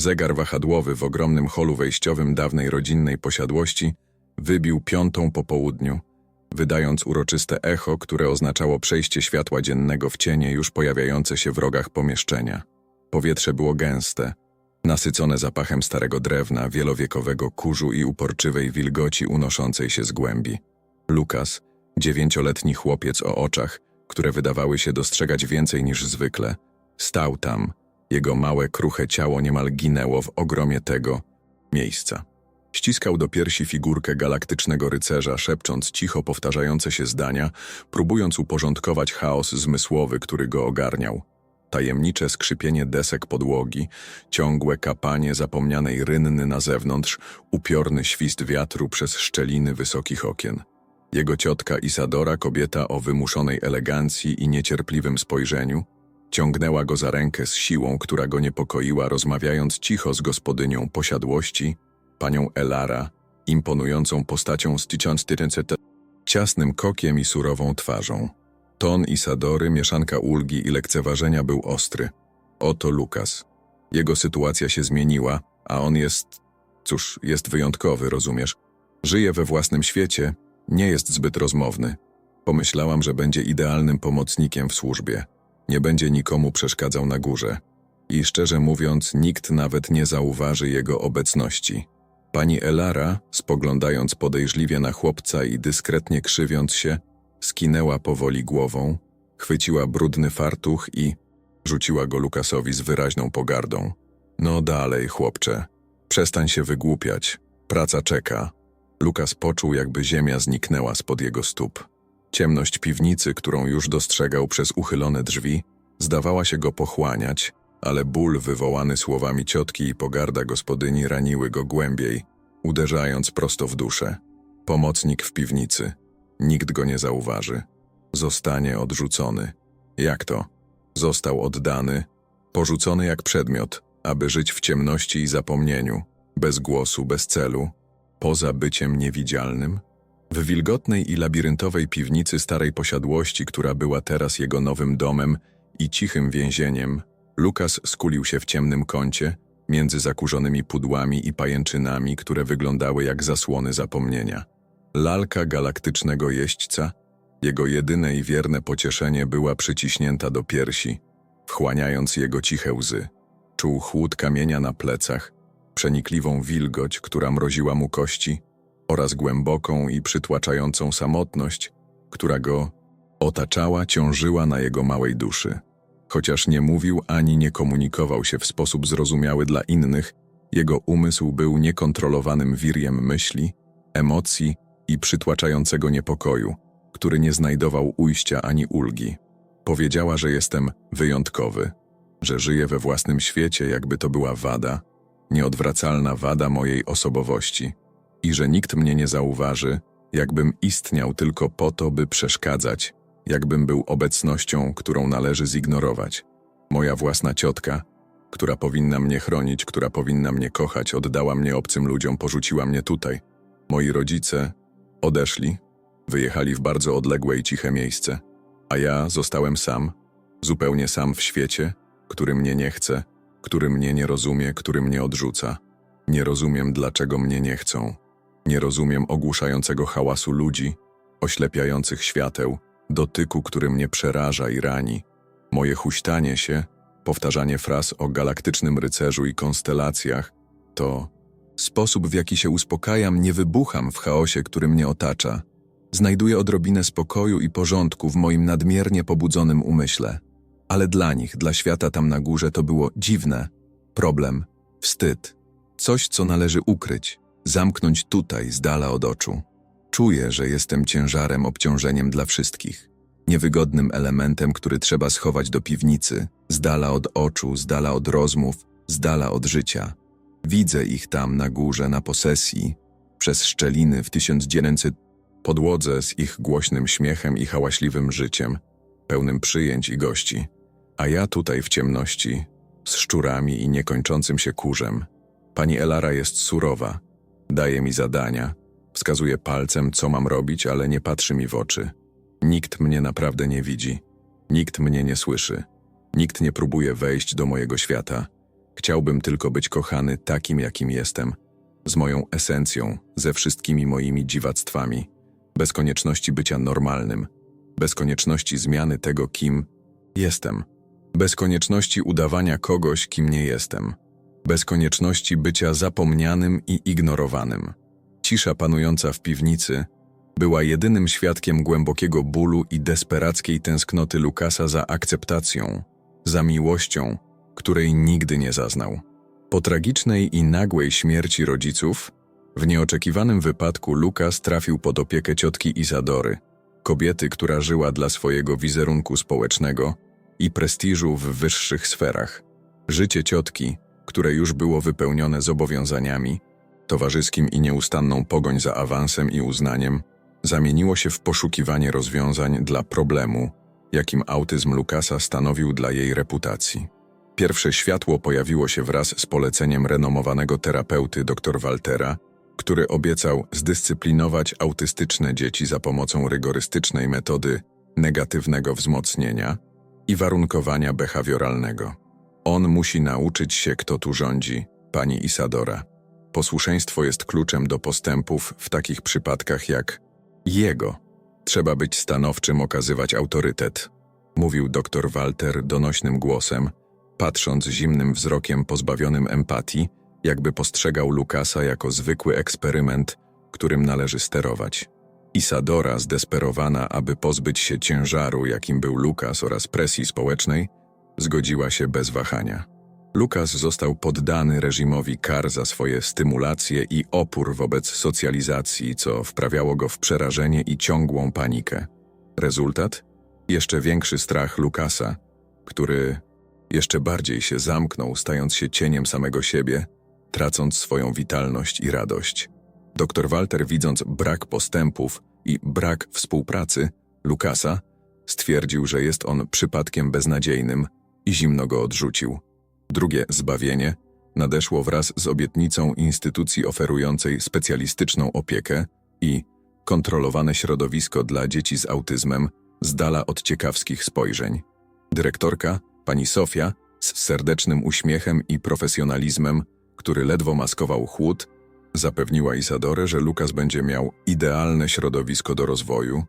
Zegar wahadłowy w ogromnym holu wejściowym dawnej rodzinnej posiadłości wybił piątą po południu, wydając uroczyste echo, które oznaczało przejście światła dziennego w cienie już pojawiające się w rogach pomieszczenia. Powietrze było gęste, nasycone zapachem starego drewna, wielowiekowego kurzu i uporczywej wilgoci unoszącej się z głębi. Lukas, dziewięcioletni chłopiec o oczach, które wydawały się dostrzegać więcej niż zwykle, stał tam. Jego małe, kruche ciało niemal ginęło w ogromie tego miejsca. Ściskał do piersi figurkę galaktycznego rycerza, szepcząc cicho powtarzające się zdania, próbując uporządkować chaos zmysłowy, który go ogarniał. Tajemnicze skrzypienie desek podłogi, ciągłe kapanie zapomnianej rynny na zewnątrz, upiorny świst wiatru przez szczeliny wysokich okien. Jego ciotka Isadora, kobieta o wymuszonej elegancji i niecierpliwym spojrzeniu, ciągnęła go za rękę z siłą, która go niepokoiła, rozmawiając cicho z gospodynią posiadłości, panią Elara, imponującą postacią z 1400 ciasnym kokiem i surową twarzą. Ton Isadory, mieszanka ulgi i lekceważenia był ostry. Oto Lukas. Jego sytuacja się zmieniła, a on jest... Cóż, jest wyjątkowy, rozumiesz? Żyje we własnym świecie, nie jest zbyt rozmowny. Pomyślałam, że będzie idealnym pomocnikiem w służbie. Nie będzie nikomu przeszkadzał na górze. I szczerze mówiąc, nikt nawet nie zauważy jego obecności. Pani Elara, spoglądając podejrzliwie na chłopca i dyskretnie krzywiąc się, skinęła powoli głową, chwyciła brudny fartuch i rzuciła go Lukasowi z wyraźną pogardą. No dalej, chłopcze, przestań się wygłupiać, praca czeka. Lukas poczuł, jakby ziemia zniknęła spod jego stóp. Ciemność piwnicy, którą już dostrzegał przez uchylone drzwi, zdawała się go pochłaniać, ale ból wywołany słowami ciotki i pogarda gospodyni raniły go głębiej, uderzając prosto w duszę. Pomocnik w piwnicy. Nikt go nie zauważy. Zostanie odrzucony. Jak to? Został oddany, porzucony jak przedmiot, aby żyć w ciemności i zapomnieniu, bez głosu, bez celu, poza byciem niewidzialnym? W wilgotnej i labiryntowej piwnicy starej posiadłości, która była teraz jego nowym domem i cichym więzieniem, Lukas skulił się w ciemnym kącie, między zakurzonymi pudłami i pajęczynami, które wyglądały jak zasłony zapomnienia. Lalka galaktycznego jeźdźca, jego jedyne i wierne pocieszenie była przyciśnięta do piersi, wchłaniając jego ciche łzy. Czuł chłód kamienia na plecach, przenikliwą wilgoć, która mroziła mu kości, oraz głęboką i przytłaczającą samotność, która go otaczała, ciążyła na jego małej duszy. Chociaż nie mówił ani nie komunikował się w sposób zrozumiały dla innych, jego umysł był niekontrolowanym wirjem myśli, emocji i przytłaczającego niepokoju, który nie znajdował ujścia ani ulgi. Powiedziała, że jestem wyjątkowy, że żyję we własnym świecie, jakby to była wada, nieodwracalna wada mojej osobowości i że nikt mnie nie zauważy, jakbym istniał tylko po to, by przeszkadzać, jakbym był obecnością, którą należy zignorować. Moja własna ciotka, która powinna mnie chronić, która powinna mnie kochać, oddała mnie obcym ludziom, porzuciła mnie tutaj. Moi rodzice odeszli, wyjechali w bardzo odległe i ciche miejsce, a ja zostałem sam, zupełnie sam w świecie, który mnie nie chce, który mnie nie rozumie, który mnie odrzuca. Nie rozumiem, dlaczego mnie nie chcą. Nie rozumiem ogłuszającego hałasu ludzi, oślepiających świateł, dotyku, który mnie przeraża i rani. Moje huśtanie się, powtarzanie fraz o galaktycznym rycerzu i konstelacjach, to sposób, w jaki się uspokajam, nie wybucham w chaosie, który mnie otacza. Znajduję odrobinę spokoju i porządku w moim nadmiernie pobudzonym umyśle. Ale dla nich, dla świata tam na górze, to było dziwne. Problem, wstyd, coś, co należy ukryć, zamknąć tutaj, z dala od oczu. Czuję, że jestem ciężarem, obciążeniem dla wszystkich. Niewygodnym elementem, który trzeba schować do piwnicy, z dala od oczu, z dala od rozmów, z dala od życia. Widzę ich tam na górze, na posesji, przez szczeliny w 1900 podłodze z ich głośnym śmiechem i hałaśliwym życiem, pełnym przyjęć i gości. A ja tutaj w ciemności, z szczurami i niekończącym się kurzem. Pani Elara jest surowa, daje mi zadania, wskazuje palcem, co mam robić, ale nie patrzy mi w oczy. Nikt mnie naprawdę nie widzi, nikt mnie nie słyszy, nikt nie próbuje wejść do mojego świata. Chciałbym tylko być kochany takim, jakim jestem, z moją esencją, ze wszystkimi moimi dziwactwami, bez konieczności bycia normalnym, bez konieczności zmiany tego, kim jestem, bez konieczności udawania kogoś, kim nie jestem, bez konieczności bycia zapomnianym i ignorowanym. Cisza panująca w piwnicy była jedynym świadkiem głębokiego bólu i desperackiej tęsknoty Lukasa za akceptacją, za miłością, której nigdy nie zaznał. Po tragicznej i nagłej śmierci rodziców, w nieoczekiwanym wypadku Lukas trafił pod opiekę ciotki Izadory, kobiety, która żyła dla swojego wizerunku społecznego i prestiżu w wyższych sferach. Życie ciotki, które już było wypełnione zobowiązaniami, towarzyskim i nieustanną pogoń za awansem i uznaniem, zamieniło się w poszukiwanie rozwiązań dla problemu, jakim autyzm Lukasa stanowił dla jej reputacji. Pierwsze światło pojawiło się wraz z poleceniem renomowanego terapeuty dr Waltera, który obiecał zdyscyplinować autystyczne dzieci za pomocą rygorystycznej metody negatywnego wzmocnienia i warunkowania behawioralnego. On musi nauczyć się, kto tu rządzi, pani Isadora. Posłuszeństwo jest kluczem do postępów w takich przypadkach jak jego. Trzeba być stanowczym, okazywać autorytet, mówił dr Walter donośnym głosem, patrząc zimnym wzrokiem pozbawionym empatii, jakby postrzegał Lukasa jako zwykły eksperyment, którym należy sterować. Isadora, zdesperowana, aby pozbyć się ciężaru, jakim był Lukas oraz presji społecznej, zgodziła się bez wahania. Lukas został poddany reżimowi kar za swoje stymulacje i opór wobec socjalizacji, co wprawiało go w przerażenie i ciągłą panikę. Rezultat? Jeszcze większy strach Lukasa, który jeszcze bardziej się zamknął, stając się cieniem samego siebie, tracąc swoją witalność i radość. Doktor Walter, widząc brak postępów i brak współpracy Lukasa, stwierdził, że jest on przypadkiem beznadziejnym i zimno go odrzucił. Drugie zbawienie nadeszło wraz z obietnicą instytucji oferującej specjalistyczną opiekę i kontrolowane środowisko dla dzieci z autyzmem z dala od ciekawskich spojrzeń. Dyrektorka, pani Sofia, z serdecznym uśmiechem i profesjonalizmem, który ledwo maskował chłód, zapewniła Isadorę, że Lukas będzie miał idealne środowisko do rozwoju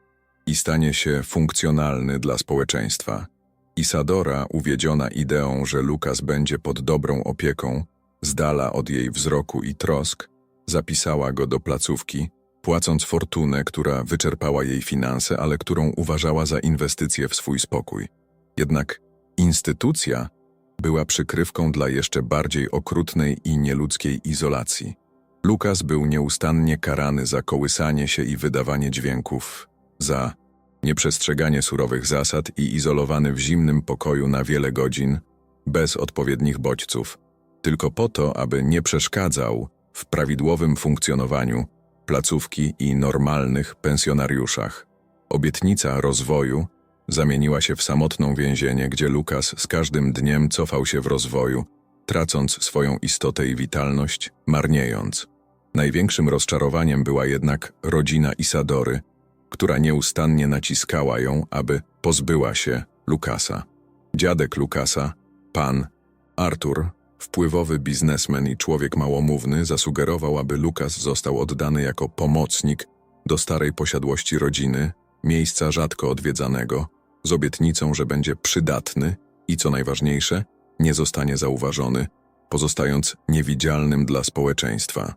i stanie się funkcjonalny dla społeczeństwa. Isadora, uwiedziona ideą, że Lukas będzie pod dobrą opieką, z dala od jej wzroku i trosk, zapisała go do placówki, płacąc fortunę, która wyczerpała jej finanse, ale którą uważała za inwestycję w swój spokój. Jednak instytucja była przykrywką dla jeszcze bardziej okrutnej i nieludzkiej izolacji. Lukas był nieustannie karany za kołysanie się i wydawanie dźwięków, za nieprzestrzeganie surowych zasad i izolowany w zimnym pokoju na wiele godzin, bez odpowiednich bodźców, tylko po to, aby nie przeszkadzał w prawidłowym funkcjonowaniu placówki i normalnych pensjonariuszach. Obietnica rozwoju zamieniła się w samotną więzienie, gdzie Lukas z każdym dniem cofał się w rozwoju, tracąc swoją istotę i witalność, marniejąc. Największym rozczarowaniem była jednak rodzina Isadory, która nieustannie naciskała ją, aby pozbyła się Lukasa. Dziadek Lukasa, pan Artur, wpływowy biznesmen i człowiek małomówny, zasugerował, aby Lukas został oddany jako pomocnik do starej posiadłości rodziny, miejsca rzadko odwiedzanego, z obietnicą, że będzie przydatny i co najważniejsze, nie zostanie zauważony, pozostając niewidzialnym dla społeczeństwa.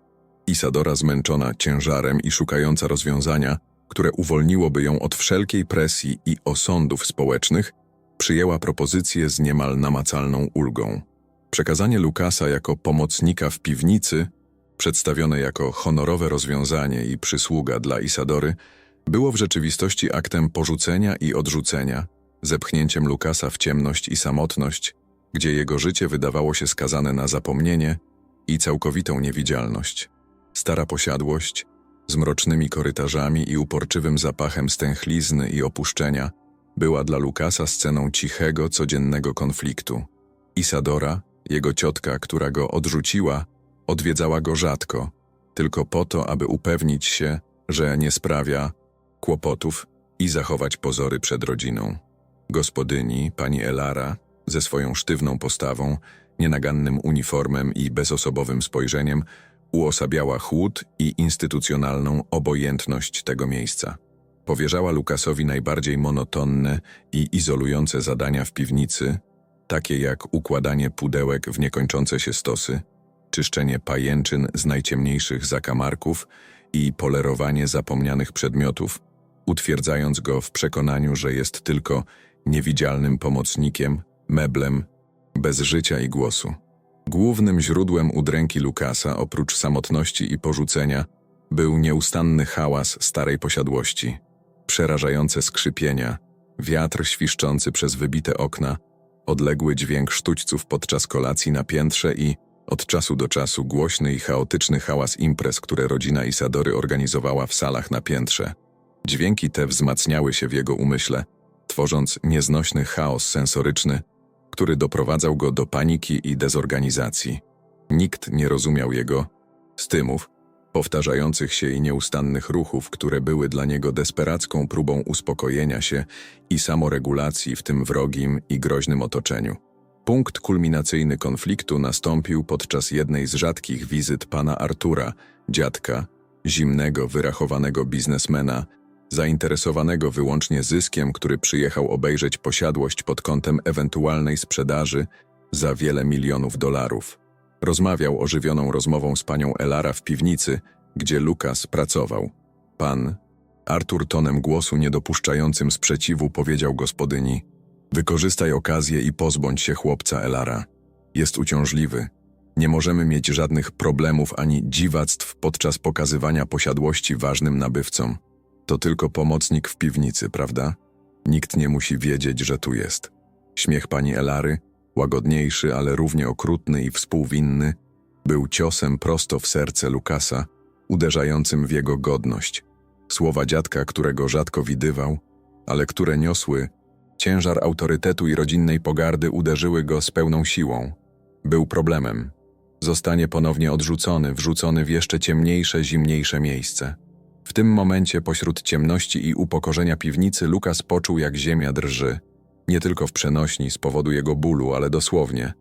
Isadora, zmęczona ciężarem i szukająca rozwiązania, które uwolniłoby ją od wszelkiej presji i osądów społecznych, przyjęła propozycję z niemal namacalną ulgą. Przekazanie Lukasa jako pomocnika w piwnicy, przedstawione jako honorowe rozwiązanie i przysługa dla Isadory, było w rzeczywistości aktem porzucenia i odrzucenia, zepchnięciem Lukasa w ciemność i samotność, gdzie jego życie wydawało się skazane na zapomnienie i całkowitą niewidzialność. Stara posiadłość, z mrocznymi korytarzami i uporczywym zapachem stęchlizny i opuszczenia, była dla Lukasa sceną cichego, codziennego konfliktu. Isadora, jego ciotka, która go odrzuciła, odwiedzała go rzadko, tylko po to, aby upewnić się, że nie sprawia kłopotów i zachować pozory przed rodziną. Gospodyni, pani Elara, ze swoją sztywną postawą nienagannym uniformem i bezosobowym spojrzeniem, uosabiała chłód i instytucjonalną obojętność tego miejsca. Powierzała Lukasowi najbardziej monotonne i izolujące zadania w piwnicy, takie jak układanie pudełek w niekończące się stosy, czyszczenie pajęczyn z najciemniejszych zakamarków i polerowanie zapomnianych przedmiotów, utwierdzając go w przekonaniu, że jest tylko niewidzialnym pomocnikiem, meblem, bez życia i głosu. Głównym źródłem udręki Lukasa, oprócz samotności i porzucenia, był nieustanny hałas starej posiadłości, przerażające skrzypienia, wiatr świszczący przez wybite okna, odległy dźwięk sztućców podczas kolacji na piętrze i, od czasu do czasu, głośny i chaotyczny hałas imprez, które rodzina Isadory organizowała w salach na piętrze. Dźwięki te wzmacniały się w jego umyśle, tworząc nieznośny chaos sensoryczny, który doprowadzał go do paniki i dezorganizacji. Nikt nie rozumiał jego stymów, powtarzających się i nieustannych ruchów, które były dla niego desperacką próbą uspokojenia się i samoregulacji w tym wrogim i groźnym otoczeniu. Punkt kulminacyjny konfliktu nastąpił podczas jednej z rzadkich wizyt pana Artura, dziadka, zimnego, wyrachowanego biznesmena, zainteresowanego wyłącznie zyskiem, który przyjechał obejrzeć posiadłość pod kątem ewentualnej sprzedaży za wiele milionów dolarów. Rozmawiał ożywioną rozmową z panią Elara w piwnicy, gdzie Lukas pracował. Pan, Artur tonem głosu niedopuszczającym sprzeciwu powiedział gospodyni Wykorzystaj okazję i pozbądź się chłopca Elara. Jest uciążliwy. Nie możemy mieć żadnych problemów ani dziwactw podczas pokazywania posiadłości ważnym nabywcom. To tylko pomocnik w piwnicy, prawda? Nikt nie musi wiedzieć, że tu jest. Śmiech pani Elary, łagodniejszy, ale równie okrutny i współwinny, był ciosem prosto w serce Lukasa, uderzającym w jego godność. Słowa dziadka, którego rzadko widywał, ale które niosły ciężar autorytetu i rodzinnej pogardy, uderzyły go z pełną siłą. Był problemem. Zostanie ponownie odrzucony, wrzucony w jeszcze ciemniejsze, zimniejsze miejsce. W tym momencie, pośród ciemności i upokorzenia piwnicy, Lukas poczuł, jak ziemia drży. Nie tylko w przenośni z powodu jego bólu, ale dosłownie.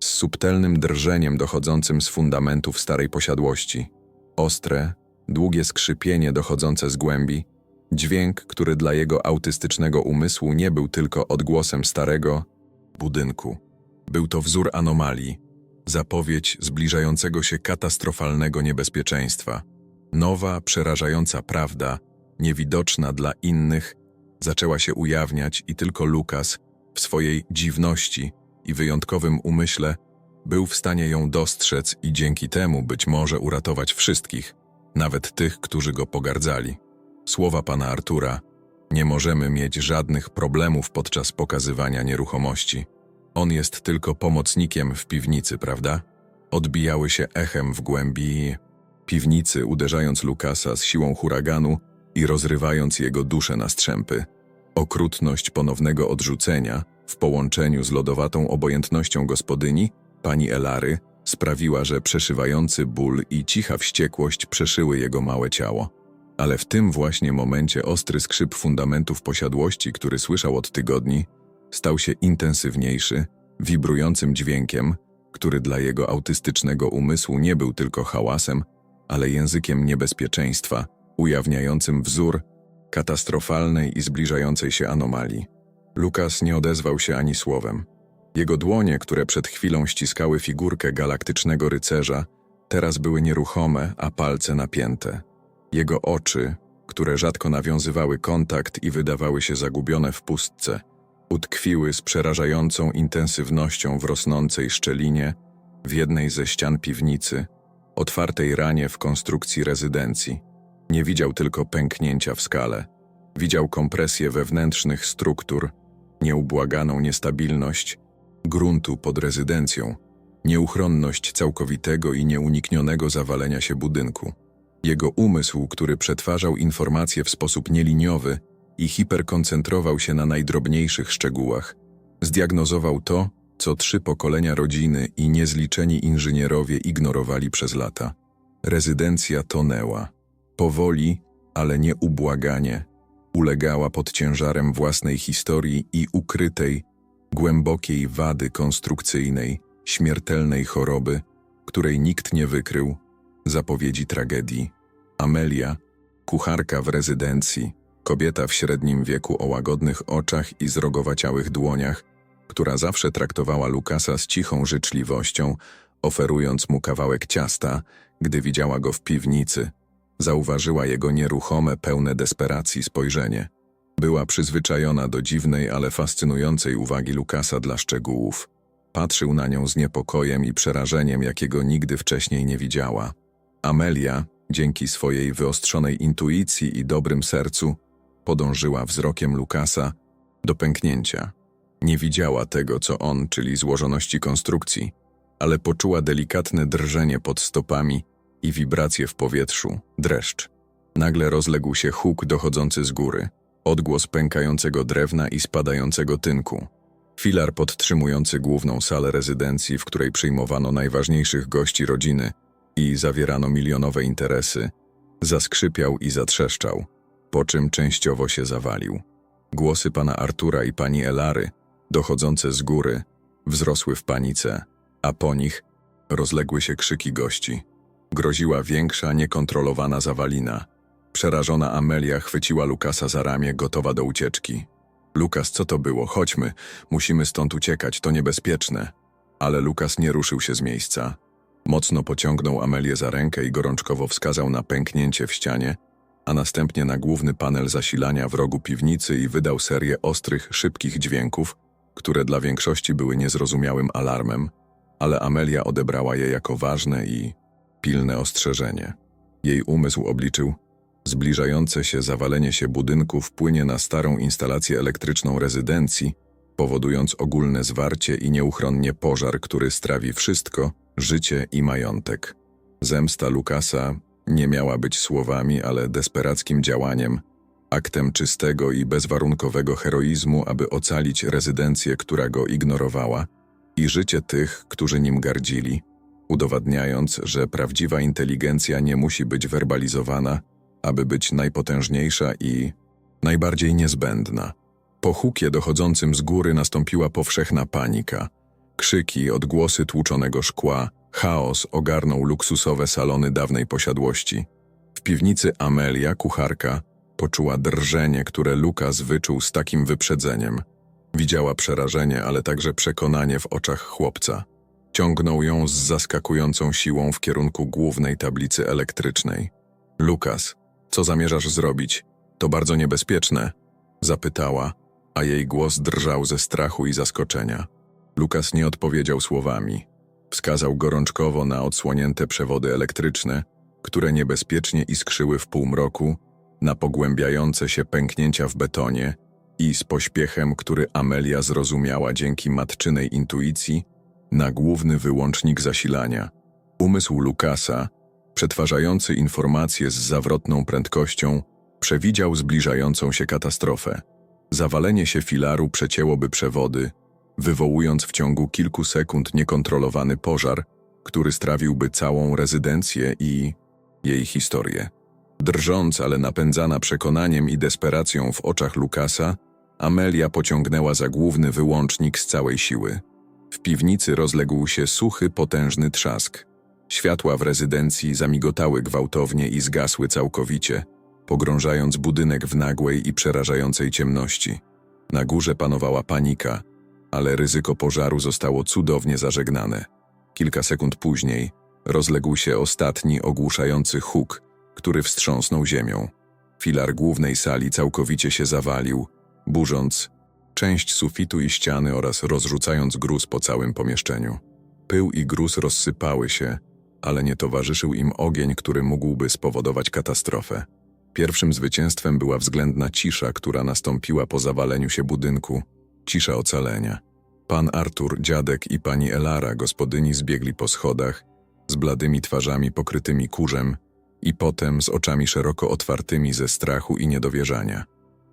Z subtelnym drżeniem dochodzącym z fundamentów starej posiadłości. Ostre, długie skrzypienie dochodzące z głębi, dźwięk, który dla jego autystycznego umysłu nie był tylko odgłosem starego budynku. Był to wzór anomalii, zapowiedź zbliżającego się katastrofalnego niebezpieczeństwa. Nowa, przerażająca prawda, niewidoczna dla innych, zaczęła się ujawniać i tylko Lukas, w swojej dziwności i wyjątkowym umyśle, był w stanie ją dostrzec i dzięki temu być może uratować wszystkich, nawet tych, którzy go pogardzali. Słowa pana Artura: Nie możemy mieć żadnych problemów podczas pokazywania nieruchomości. On jest tylko pomocnikiem w piwnicy, prawda? Odbijały się echem w głębi piwnicy, uderzając Lukasa z siłą huraganu i rozrywając jego duszę na strzępy. Okrutność ponownego odrzucenia, w połączeniu z lodowatą obojętnością gospodyni, pani Elary, sprawiła, że przeszywający ból i cicha wściekłość przeszyły jego małe ciało. Ale w tym właśnie momencie ostry skrzyp fundamentów posiadłości, który słyszał od tygodni, stał się intensywniejszy, wibrującym dźwiękiem, który dla jego autystycznego umysłu nie był tylko hałasem, ale językiem niebezpieczeństwa, ujawniającym wzór katastrofalnej i zbliżającej się anomalii. Lukas nie odezwał się ani słowem. Jego dłonie, które przed chwilą ściskały figurkę galaktycznego rycerza, teraz były nieruchome, a palce napięte. Jego oczy, które rzadko nawiązywały kontakt i wydawały się zagubione w pustce, utkwiły z przerażającą intensywnością w rosnącej szczelinie w jednej ze ścian piwnicy, otwartej ranie w konstrukcji rezydencji. Nie widział tylko pęknięcia w skale. Widział kompresję wewnętrznych struktur, nieubłaganą niestabilność gruntu pod rezydencją, nieuchronność całkowitego i nieuniknionego zawalenia się budynku. Jego umysł, który przetwarzał informacje w sposób nieliniowy i hiperkoncentrował się na najdrobniejszych szczegółach, zdiagnozował to, co trzy pokolenia rodziny i niezliczeni inżynierowie ignorowali przez lata. Rezydencja tonęła. Powoli, ale nieubłaganie, ulegała pod ciężarem własnej historii i ukrytej, głębokiej wady konstrukcyjnej, śmiertelnej choroby, której nikt nie wykrył, zapowiedzi tragedii. Amelia, kucharka w rezydencji, kobieta w średnim wieku o łagodnych oczach i zrogowaciałych dłoniach, która zawsze traktowała Lukasa z cichą życzliwością, oferując mu kawałek ciasta, gdy widziała go w piwnicy. Zauważyła jego nieruchome, pełne desperacji spojrzenie. Była przyzwyczajona do dziwnej, ale fascynującej uwagi Lukasa dla szczegółów. Patrzył na nią z niepokojem i przerażeniem, jakiego nigdy wcześniej nie widziała. Amelia, dzięki swojej wyostrzonej intuicji i dobrym sercu, podążyła wzrokiem Lukasa do pęknięcia. Nie widziała tego, co on, czyli złożoności konstrukcji, ale poczuła delikatne drżenie pod stopami i wibracje w powietrzu, dreszcz. Nagle rozległ się huk dochodzący z góry, odgłos pękającego drewna i spadającego tynku. Filar podtrzymujący główną salę rezydencji, w której przyjmowano najważniejszych gości rodziny i zawierano milionowe interesy, zaskrzypiał i zatrzeszczał, po czym częściowo się zawalił. Głosy pana Artura i pani Elary, dochodzące z góry, wzrosły w panice, a po nich rozległy się krzyki gości. Groziła większa, niekontrolowana zawalina. Przerażona Amelia chwyciła Lukasa za ramię, gotowa do ucieczki. Lukas, co to było? Chodźmy, musimy stąd uciekać, to niebezpieczne. Ale Lukas nie ruszył się z miejsca. Mocno pociągnął Amelię za rękę i gorączkowo wskazał na pęknięcie w ścianie, a następnie na główny panel zasilania w rogu piwnicy i wydał serię ostrych, szybkich dźwięków, które dla większości były niezrozumiałym alarmem, ale Amelia odebrała je jako ważne i pilne ostrzeżenie. Jej umysł obliczył, zbliżające się zawalenie się budynku wpłynie na starą instalację elektryczną rezydencji, powodując ogólne zwarcie i nieuchronnie pożar, który strawi wszystko, życie i majątek. Zemsta Lukasa nie miała być słowami, ale desperackim działaniem, aktem czystego i bezwarunkowego heroizmu, aby ocalić rezydencję, która go ignorowała, i życie tych, którzy nim gardzili, udowadniając, że prawdziwa inteligencja nie musi być werbalizowana, aby być najpotężniejsza i najbardziej niezbędna. Po hukie dochodzącym z góry nastąpiła powszechna panika. Krzyki, odgłosy tłuczonego szkła, chaos ogarnął luksusowe salony dawnej posiadłości. W piwnicy Amelia, kucharka, poczuła drżenie, które Lukas wyczuł z takim wyprzedzeniem. Widziała przerażenie, ale także przekonanie w oczach chłopca. Ciągnął ją z zaskakującą siłą w kierunku głównej tablicy elektrycznej. Lukas, co zamierzasz zrobić? To bardzo niebezpieczne, zapytała, a jej głos drżał ze strachu i zaskoczenia. Lukas nie odpowiedział słowami. Wskazał gorączkowo na odsłonięte przewody elektryczne, które niebezpiecznie iskrzyły w półmroku, na pogłębiające się pęknięcia w betonie i z pośpiechem, który Amelia zrozumiała dzięki matczynej intuicji, na główny wyłącznik zasilania. Umysł Lukasa, przetwarzający informacje z zawrotną prędkością, przewidział zbliżającą się katastrofę. Zawalenie się filaru przecięłoby przewody, wywołując w ciągu kilku sekund niekontrolowany pożar, który strawiłby całą rezydencję i jej historię. Drżąc, ale napędzana przekonaniem i desperacją w oczach Lukasa, Amelia pociągnęła za główny wyłącznik z całej siły. W piwnicy rozległ się suchy, potężny trzask. Światła w rezydencji zamigotały gwałtownie i zgasły całkowicie, pogrążając budynek w nagłej i przerażającej ciemności. Na górze panowała panika, ale ryzyko pożaru zostało cudownie zażegnane. Kilka sekund później rozległ się ostatni ogłuszający huk, który wstrząsnął ziemią. Filar głównej sali całkowicie się zawalił, burząc część sufitu i ściany oraz rozrzucając gruz po całym pomieszczeniu. Pył i gruz rozsypały się, ale nie towarzyszył im ogień, który mógłby spowodować katastrofę. Pierwszym zwycięstwem była względna cisza, która nastąpiła po zawaleniu się budynku, cisza ocalenia. Pan Artur, dziadek i pani Elara, gospodyni, zbiegli po schodach, z bladymi twarzami pokrytymi kurzem i potem z oczami szeroko otwartymi ze strachu i niedowierzania.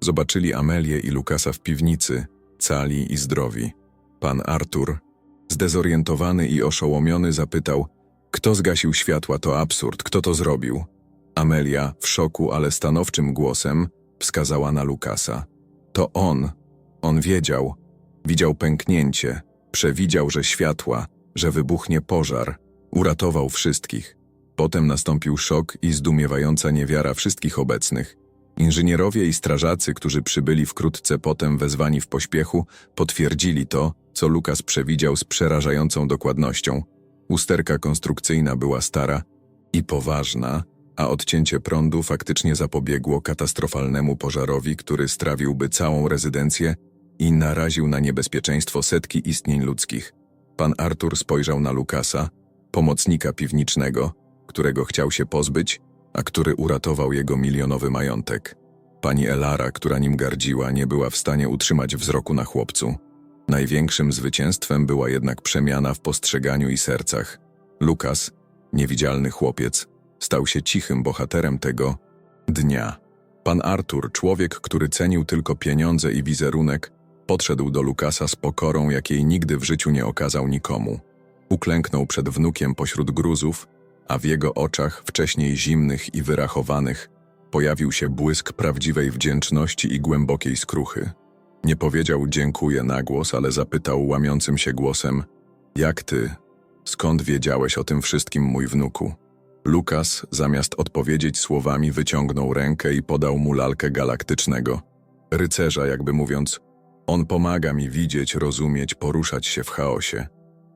Zobaczyli Amelię i Lukasa w piwnicy, cali i zdrowi. Pan Artur, zdezorientowany i oszołomiony, zapytał, kto zgasił światła, to absurd, kto to zrobił? Amelia, w szoku, ale stanowczym głosem, wskazała na Lukasa. To on. On wiedział. Widział pęknięcie. Przewidział, że światła, że wybuchnie pożar. Uratował wszystkich. Potem nastąpił szok i zdumiewająca niewiara wszystkich obecnych. Inżynierowie i strażacy, którzy przybyli wkrótce potem wezwani w pośpiechu, potwierdzili to, co Lukas przewidział z przerażającą dokładnością. Usterka konstrukcyjna była stara i poważna, a odcięcie prądu faktycznie zapobiegło katastrofalnemu pożarowi, który strawiłby całą rezydencję i naraził na niebezpieczeństwo setki istnień ludzkich. Pan Artur spojrzał na Lukasa, pomocnika piwniczego, którego chciał się pozbyć, a który uratował jego milionowy majątek. Pani Elara, która nim gardziła, nie była w stanie utrzymać wzroku na chłopcu. Największym zwycięstwem była jednak przemiana w postrzeganiu i sercach. Lukas, niewidzialny chłopiec, stał się cichym bohaterem tego dnia. Pan Artur, człowiek, który cenił tylko pieniądze i wizerunek, podszedł do Lukasa z pokorą, jakiej nigdy w życiu nie okazał nikomu. Uklęknął przed wnukiem pośród gruzów, a w jego oczach, wcześniej zimnych i wyrachowanych, pojawił się błysk prawdziwej wdzięczności i głębokiej skruchy. Nie powiedział dziękuję na głos, ale zapytał łamiącym się głosem: Jak ty? Skąd wiedziałeś o tym wszystkim, mój wnuku? Lukas, zamiast odpowiedzieć słowami, wyciągnął rękę i podał mu lalkę galaktycznego. Rycerza, jakby mówiąc: On pomaga mi widzieć, rozumieć, poruszać się w chaosie.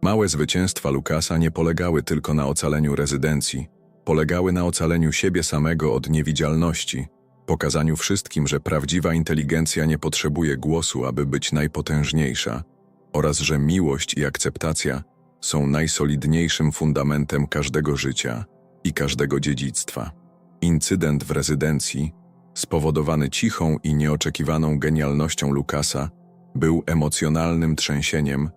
Małe zwycięstwa Lukasa nie polegały tylko na ocaleniu rezydencji, polegały na ocaleniu siebie samego od niewidzialności, pokazaniu wszystkim, że prawdziwa inteligencja nie potrzebuje głosu, aby być najpotężniejsza, oraz że miłość i akceptacja są najsolidniejszym fundamentem każdego życia i każdego dziedzictwa. Incydent w rezydencji, spowodowany cichą i nieoczekiwaną genialnością Lukasa, był emocjonalnym trzęsieniem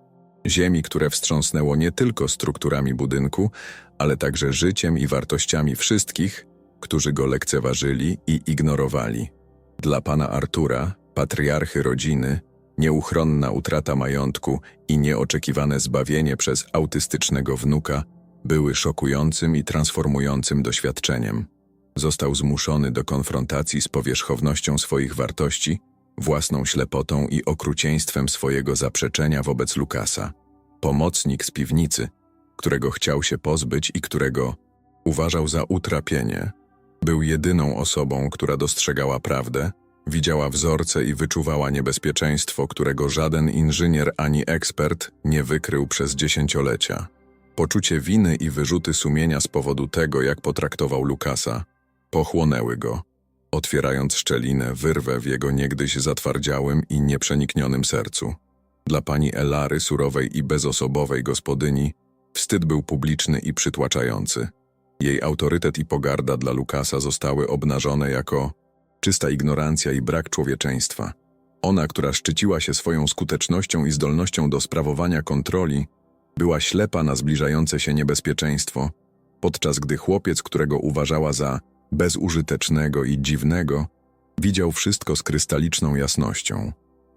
ziemi, które wstrząsnęło nie tylko strukturami budynku, ale także życiem i wartościami wszystkich, którzy go lekceważyli i ignorowali. Dla pana Artura, patriarchy rodziny, nieuchronna utrata majątku i nieoczekiwane zbawienie przez autystycznego wnuka były szokującym i transformującym doświadczeniem. Został zmuszony do konfrontacji z powierzchownością swoich wartości, własną ślepotą i okrucieństwem swojego zaprzeczenia wobec Lukasa. Pomocnik z piwnicy, którego chciał się pozbyć i którego uważał za utrapienie, był jedyną osobą, która dostrzegała prawdę, widziała wzorce i wyczuwała niebezpieczeństwo, którego żaden inżynier ani ekspert nie wykrył przez dziesięciolecia. Poczucie winy i wyrzuty sumienia z powodu tego, jak potraktował Lukasa, pochłonęły go, otwierając szczelinę, wyrwę w jego niegdyś zatwardziałym i nieprzeniknionym sercu. Dla pani Elary, surowej i bezosobowej gospodyni, wstyd był publiczny i przytłaczający. Jej autorytet i pogarda dla Lukasa zostały obnażone jako czysta ignorancja i brak człowieczeństwa. Ona, która szczyciła się swoją skutecznością i zdolnością do sprawowania kontroli, była ślepa na zbliżające się niebezpieczeństwo, podczas gdy chłopiec, którego uważała za bezużytecznego i dziwnego, widział wszystko z krystaliczną jasnością.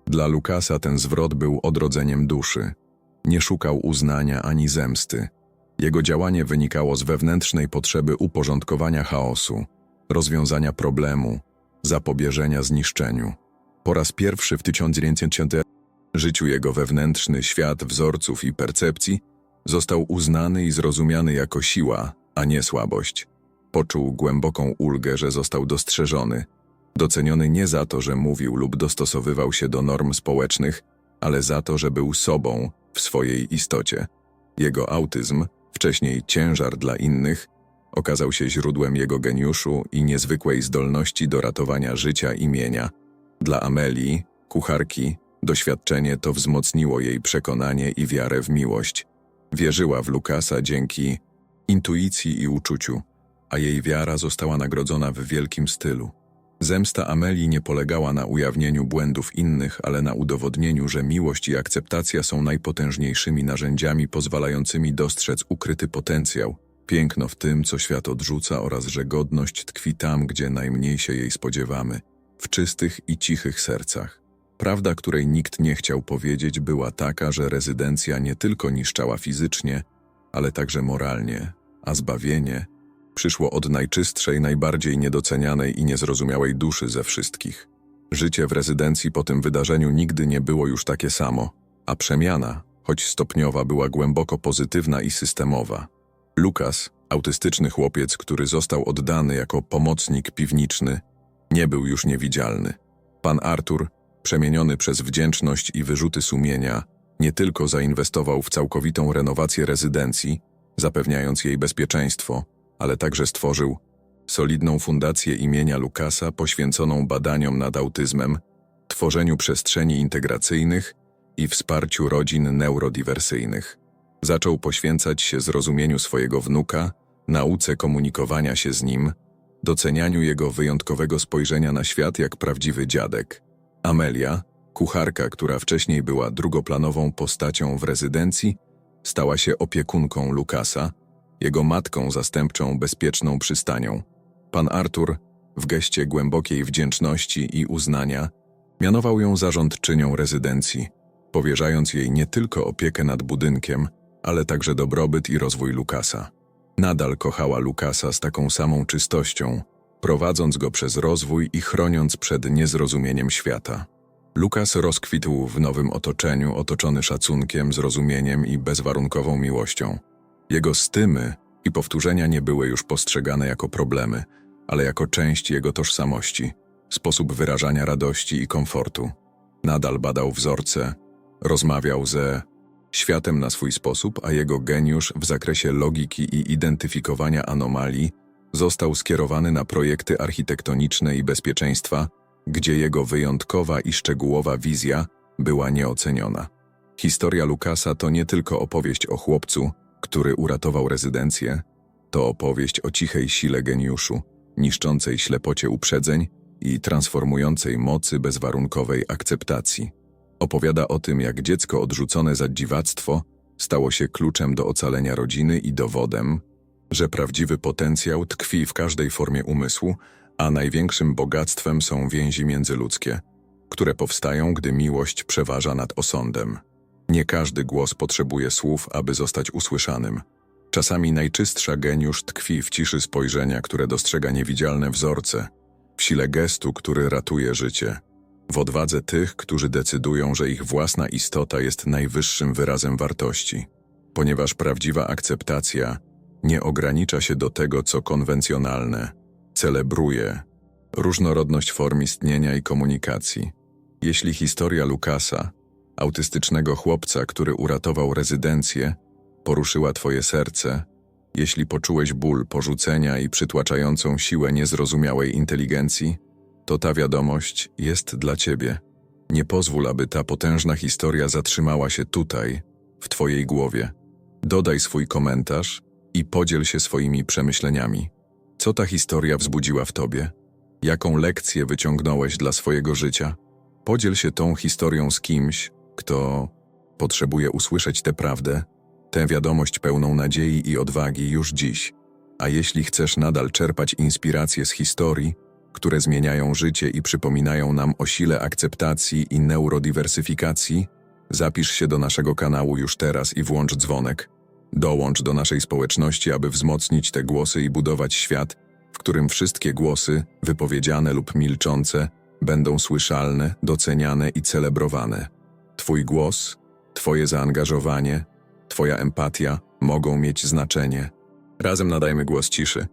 Dla Lukasa ten zwrot był odrodzeniem duszy. Nie szukał uznania ani zemsty. Jego działanie wynikało z wewnętrznej potrzeby uporządkowania chaosu, rozwiązania problemu, zapobieżenia zniszczeniu. Po raz pierwszy w 1900 życiu jego wewnętrzny świat wzorców i percepcji został uznany i zrozumiany jako siła, a nie słabość. Poczuł głęboką ulgę, że został dostrzeżony, doceniony nie za to, że mówił lub dostosowywał się do norm społecznych, ale za to, że był sobą w swojej istocie. Jego autyzm, wcześniej ciężar dla innych, okazał się źródłem jego geniuszu i niezwykłej zdolności do ratowania życia i mienia. Dla Amelii, kucharki, doświadczenie to wzmocniło jej przekonanie i wiarę w miłość. Wierzyła w Lukasa dzięki intuicji i uczuciu, a jej wiara została nagrodzona w wielkim stylu. Zemsta Amelii nie polegała na ujawnieniu błędów innych, ale na udowodnieniu, że miłość i akceptacja są najpotężniejszymi narzędziami pozwalającymi dostrzec ukryty potencjał, piękno w tym, co świat odrzuca oraz że godność tkwi tam, gdzie najmniej się jej spodziewamy, w czystych i cichych sercach. Prawda, której nikt nie chciał powiedzieć, była taka, że rezydencja nie tylko niszczała fizycznie, ale także moralnie, a zbawienie – przyszło od najczystszej, najbardziej niedocenianej i niezrozumiałej duszy ze wszystkich. Życie w rezydencji po tym wydarzeniu nigdy nie było już takie samo, a przemiana, choć stopniowa była głęboko pozytywna i systemowa. Lukas, autystyczny chłopiec, który został oddany jako pomocnik piwniczny, nie był już niewidzialny. Pan Artur, przemieniony przez wdzięczność i wyrzuty sumienia, nie tylko zainwestował w całkowitą renowację rezydencji, zapewniając jej bezpieczeństwo, ale także stworzył solidną fundację imienia Lukasa poświęconą badaniom nad autyzmem, tworzeniu przestrzeni integracyjnych i wsparciu rodzin neurodiwersyjnych. Zaczął poświęcać się zrozumieniu swojego wnuka, nauce komunikowania się z nim, docenianiu jego wyjątkowego spojrzenia na świat jak prawdziwy dziadek. Amelia, kucharka, która wcześniej była drugoplanową postacią w rezydencji, stała się opiekunką Lukasa, jego matką zastępczą bezpieczną przystanią. Pan Artur, w geście głębokiej wdzięczności i uznania, mianował ją zarządczynią rezydencji, powierzając jej nie tylko opiekę nad budynkiem, ale także dobrobyt i rozwój Lukasa. Nadal kochała Lukasa z taką samą czystością, prowadząc go przez rozwój i chroniąc przed niezrozumieniem świata. Lukas rozkwitł w nowym otoczeniu, otoczony szacunkiem, zrozumieniem i bezwarunkową miłością. Jego stymy i powtórzenia nie były już postrzegane jako problemy, ale jako część jego tożsamości, sposób wyrażania radości i komfortu. Nadal badał wzorce, rozmawiał ze światem na swój sposób, a jego geniusz w zakresie logiki i identyfikowania anomalii został skierowany na projekty architektoniczne i bezpieczeństwa, gdzie jego wyjątkowa i szczegółowa wizja była nieoceniona. Historia Lukasa to nie tylko opowieść o chłopcu, który uratował rezydencję, to opowieść o cichej sile geniuszu, niszczącej ślepocie uprzedzeń i transformującej mocy bezwarunkowej akceptacji. Opowiada o tym, jak dziecko odrzucone za dziwactwo stało się kluczem do ocalenia rodziny i dowodem, że prawdziwy potencjał tkwi w każdej formie umysłu, a największym bogactwem są więzi międzyludzkie, które powstają, gdy miłość przeważa nad osądem. Nie każdy głos potrzebuje słów, aby zostać usłyszanym. Czasami najczystsza geniusz tkwi w ciszy spojrzenia, które dostrzega niewidzialne wzorce, w sile gestu, który ratuje życie, w odwadze tych, którzy decydują, że ich własna istota jest najwyższym wyrazem wartości. Ponieważ prawdziwa akceptacja nie ogranicza się do tego, co konwencjonalne, celebruje różnorodność form istnienia i komunikacji. Jeśli historia Lukasa, autystycznego chłopca, który uratował rezydencję, poruszyła twoje serce, jeśli poczułeś ból porzucenia i przytłaczającą siłę niezrozumiałej inteligencji, to ta wiadomość jest dla ciebie. Nie pozwól, aby ta potężna historia zatrzymała się tutaj, w twojej głowie. Dodaj swój komentarz i podziel się swoimi przemyśleniami. Co ta historia wzbudziła w tobie? Jaką lekcję wyciągnąłeś dla swojego życia? Podziel się tą historią z kimś, kto potrzebuje usłyszeć tę prawdę, tę wiadomość pełną nadziei i odwagi już dziś. A jeśli chcesz nadal czerpać inspiracje z historii, które zmieniają życie i przypominają nam o sile akceptacji i neurodiwersyfikacji, zapisz się do naszego kanału już teraz i włącz dzwonek. Dołącz do naszej społeczności, aby wzmocnić te głosy i budować świat, w którym wszystkie głosy, wypowiedziane lub milczące, będą słyszalne, doceniane i celebrowane. Twój głos, Twoje zaangażowanie, Twoja empatia mogą mieć znaczenie. Razem nadajmy głos ciszy.